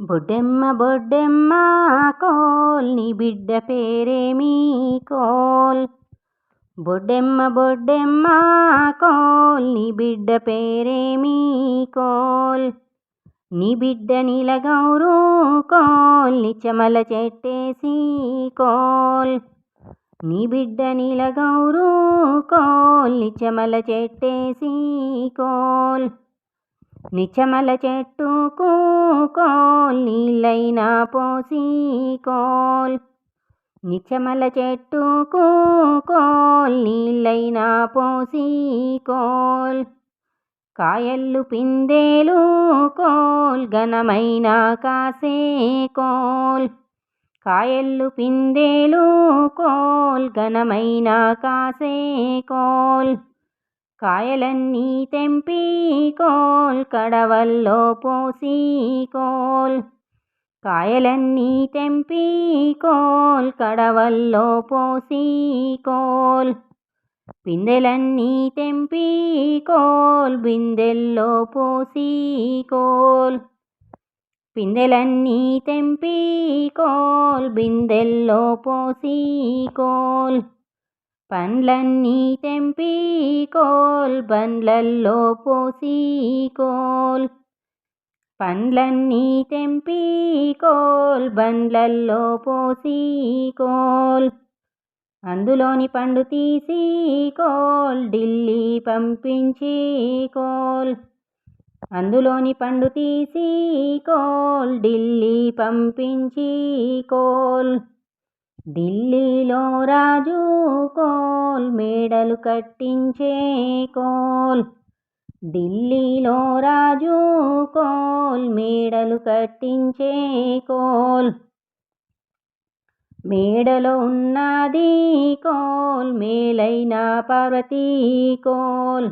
బొడ్డెమ్మ బొడ్డెమ్మ కోల్ నీ బిడ్డ పేరేమి కోల్. బొడ్డెమ్మ బొడ్డెమ్మ కోల్ నీ బిడ్డ పేరేమి కోల్. నీ బిడ్డ నీలగౌరు కోల్ నీ చెమల చెట్టేసి కోల్. నీ బిడ్డ నీలగౌరు కోల్ నీ చెమల చెట్టేసి కోల్. నిచమల చెట్టుకు కోల్ నీళ్ళైనా పోసి కోల్. నిచమల చెట్టుకు కోల్ నీళ్ళైనా పోసి కోల్. కాయల్లు పిందేలు కోల్ ఘనమైన కాసే కోల్. కాయల్లు పిందేలు కోల్ ఘనమైన కాసే కోల్. కాయలన్నీ తెంపి కోల్ కడవల్లో పోసి కోల్. కాయలన్నీ తెంపి కోల్ కడవల్లో పోసి కోల్. పిందెలన్నీ తెంపి కోల్ బిందెల్లో పోసి కోల్. పిందెలన్నీ తెంపి కోల్ బిందెల్లో పోసి కోల్. పండ్లన్నీ తెంపి కోల్ బండ్లల్లో పోసి కోల్. పండ్లన్నీ తెంపి కోల్ బండ్లల్లో పోసి కోల్. అందులోని పండు తీసి కోల్ ఢిల్లీ పంపించి కోల్. అందులోని పండు తీసి కోల్ ఢిల్లీ పంపించి కోల్. ఢిల్లీలో రాజు కోల్ మేడలు కట్టించే కోల్. ఢిల్లీలో రాజు కోల్ మేడలు కట్టించే కోల్. మేడలో ఉన్నది కోల్ మేలైన పార్వతీ కోల్.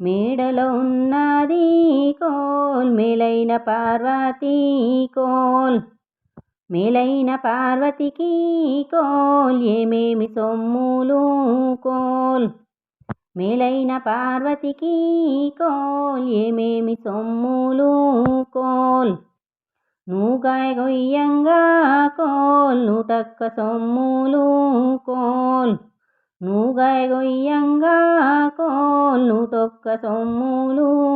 మేడలో ఉన్నది కోల్ మేలైన పార్వతీ కోల్. మేలైన పార్వతికి కోల్ ఏమేమి సొమ్ములు కోల్? మేలైన పార్వతికి కోల్ ఏమేమి సొమ్ములు కోల్? నూకాయ గొయ్యంగా కోల్ నూటక్క సొమ్ములు కోల్? నూగాయ గొయ్యంగా కోల్ నూటొక్క సొమ్ములు